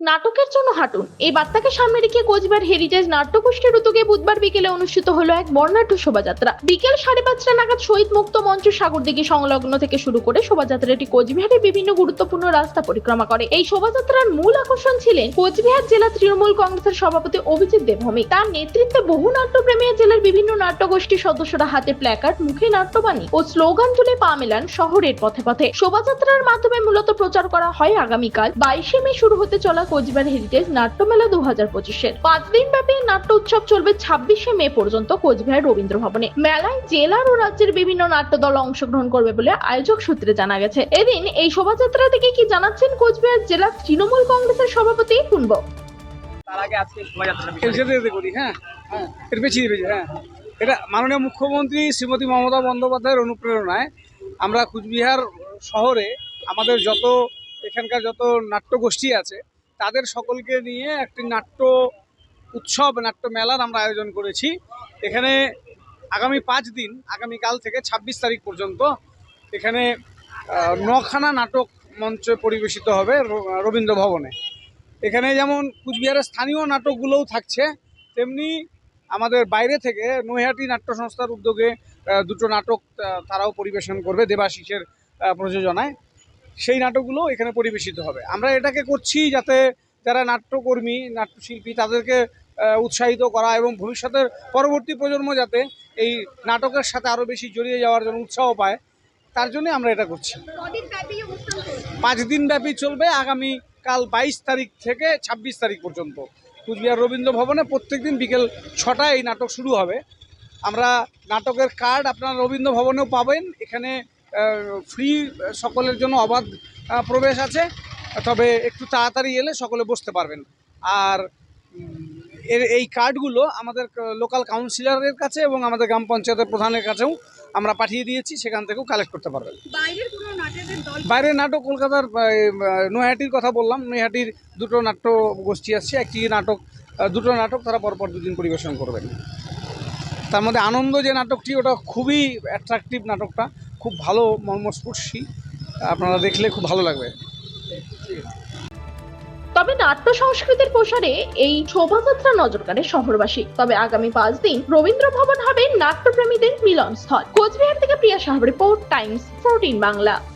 নাটকের জন্য হাঁটুন। এই বার্তাকে সামনে রেখে কোচবিহার হেরিটেজ নাট্যগোষ্ঠীর উদ্যোগে বুধবার বিকেলে অনুষ্ঠিত হলো এক বর্ণাঢ্য শোভাযাত্রা। বিকেল সাড়ে পাঁচটা নাগাদ শহীদ মুক্ত মঞ্চ সাগরদিঘি সংলগ্ন থেকে শুরু করে শোভাযাত্রাটি কোচবিহারের বিভিন্ন গুরুত্বপূর্ণ রাস্তা পরিক্রমা করে। এই শোভাযাত্রার মূল আকর্ষণ ছিলেন কোচবিহার জেলা তৃণমূল কংগ্রেসের সভাপতি অভিজিৎ দেবভৌমি। তার নেতৃত্বে বহু নাট্যপ্রেমী জেলার বিভিন্ন নাট্যগোষ্ঠীর সদস্যরা হাতে প্ল্যাকার্ড, মুখে নাট্যবাণী ও স্লোগান তুলে পা মেলান শহরের পথে পথে। শোভাযাত্রার মাধ্যমে মূলত প্রচার করা হয় আগামীকাল। বাইশে মে শুরু হতে চলা কোচবিহার হেরিটেজ নাট্যমেলা দু হাজার পঁচিশের। পাঁচ দিন ব্যাপী নাট্য উৎসব চলবে ছাব্বিশে মে পর্যন্ত কোচবিহার রবীন্দ্র ভবনে। মেলায় জেলার ও রাজ্যের বিভিন্ন নাট্য নাট্যদল অংশগ্রহণ করবে বলে আয়োজক সূত্রে জানা গেছে। এদিন এই শোভাযাত্রা থেকে কি জানাচ্ছেন কোচবিহার জেলা তৃণমূল কংগ্রেসের সভাপতি তার আগে আজকে শোভাযাত্রা করি হ্যাঁ। হ্যাঁ এর পেছিয়ে পেছিয়ে হ্যাঁ। এটা মাননীয় মুখ্যমন্ত্রী শ্রীমতী মমতা বন্দ্যোপাধ্যায়ের অনুপ্রেরণায় আমরা কুচবিহার শহরে আমাদের যত এখানকার যত নাট্যগোষ্ঠী আছে তাদের সকলকে নিয়ে একটি নাট্য উৎসব, নাট্য মেলার আমরা আয়োজন করেছি। এখানে আগামী পাঁচ দিন, আগামীকাল থেকে ২৬ তারিখ পর্যন্ত এখানে নখানা নাটক মঞ্চে পরিবেশিত হবে রবীন্দ্র ভবনে। এখানে যেমন কুচবিহারের স্থানীয় নাটকগুলোও থাকছে, তেমনি আমাদের বাইরে থেকে নৈহাটি নাট্য সংস্থার উদ্যোগে দুটো নাটক তারাও পরিবেশন করবে দেবাশিসের প্রযোজনায়। সেই নাটকগুলো এখানে পরিবেশিত হবে। আমরা এটাকে করছি যাতে যারা নাট্যকর্মী নাট্যশিল্পী তাদেরকে উৎসাহিত করা এবং ভবিষ্যতের পরবর্তী প্রজন্ম যাতে এই নাটকের সাথে আরও বেশি জড়িয়ে যাওয়ার জন্য উৎসাহ পায় তার জন্য আমরা এটা করছি। পাঁচ দিন ব্যাপী চলবে আগামী কাল বাইশ তারিখ থেকে ২৬ তারিখ পর্যন্ত। কুচবিহার রবীন্দ্র ভবনে প্রত্যেক দিন বিকেল ছটায় এই নাটক শুরু হবে। আমরা নাটকের কার্ড আপনারা রবীন্দ্র ভবনেও পাবেন। এখানে ফ্রি সকলের জন্য অবাধ প্রবেশ আছে। তবে একটু তাড়াতাড়ি এলে সকলে বসতে পারবেন। আর এর এই কার্ডগুলো আমাদের লোকাল কাউন্সিলরের কাছে এবং আমাদের গ্রাম পঞ্চায়েতের প্রধানের কাছেও আমরা পাঠিয়ে দিয়েছি। সেখান থেকেও কালেক্ট করতে পারবেন। বাইরের নাটক কলকাতার নৈহাটির কথা বললাম। নৈহাটির দুটো নাট্য গোষ্ঠী আসছে। একটি নাটক দুটো নাটক তারা পরপর দুদিন পরিবেশন করবেন। তার মধ্যে আনন্দ যে নাটকটি ওটা খুবই অ্যাট্রাকটিভ নাটকটা। খুব ভালো মর্মস্পর্শী। আপনারা দেখলে খুব ভালো লাগবে। তবে নাট্য সংস্কৃতির প্রসারে এই শোভাযাত্রা নজর কাড়ে শহরবাসী। তবে আগামী পাঁচ দিন রবীন্দ্র ভবন হবে নাট্যপ্রেমীদের মিলনস্থল। কোচবিহার থেকে প্রিয়া সাহাব রিপোর্ট, টাইমস ফোরটিন বাংলা।